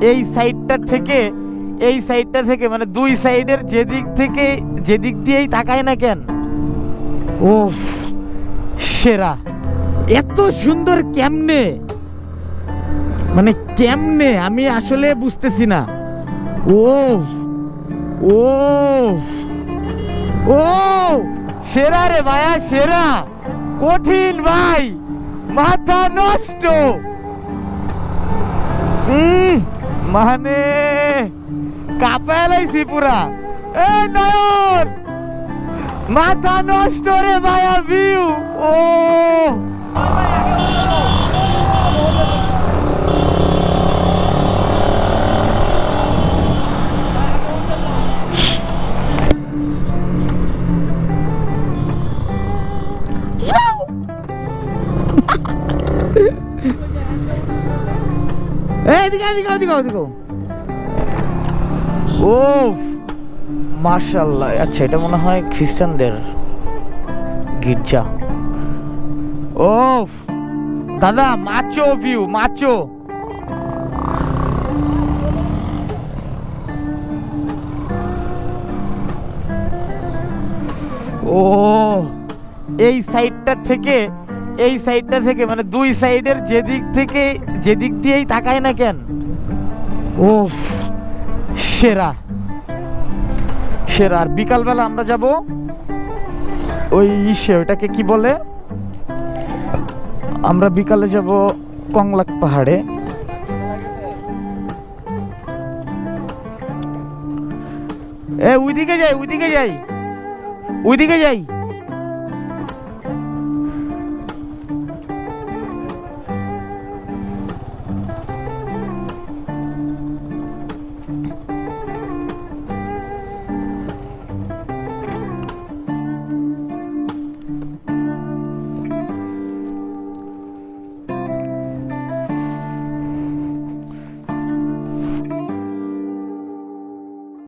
এই সাইডটা থেকে এই সাইডটা থেকে মানে দুই সাইডের যেদিক থেকে যেদিক দিয়েই তাকায় না কেন? ও সেরা। এত সুন্দর কেমনে? মানে কেমনে? আমি আসলে বুঝতেছি না। ও ও ও সেরা রে ভাইয়া সেরা। কঠিন ভাই মাথা নষ্ট। উম, মানে কাপালাইছি পুরা এ নয়ন মাথা নষ্ট রে ভাইয়া ভিউ ও এই এদিকে এদিকে মার্শাল্লাহ আচ্ছা এটা মনে হয় খ্রিস্টানদের গির্জা। ও দাদা, মাচো ভিউ, মাচো। ও, এই সাইডটা থেকে এই সাইডটা থেকে মানে দুই সাইডের যেদিক থেকে যেদিক দিয়েই তাকায় না কেন? ও সেরা। সেরা। আর বিকালবেলা আমরা যাব ওই ইসে ওটাকে কি বলে? আমরা বিকালে যাব কংলাক পাহাড়ে। এ ওইদিকে যাই ওইদিকে যাই। ওইদিকে যাই।